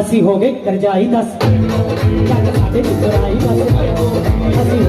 ਅਸੀਂ ਹੋ ਗਏ ਕਰਜਾਈ ਦੱਸ। ਸਾਡੇ ਚ ਬਰਾਈ ਦੱਸ ਅਸੀਂ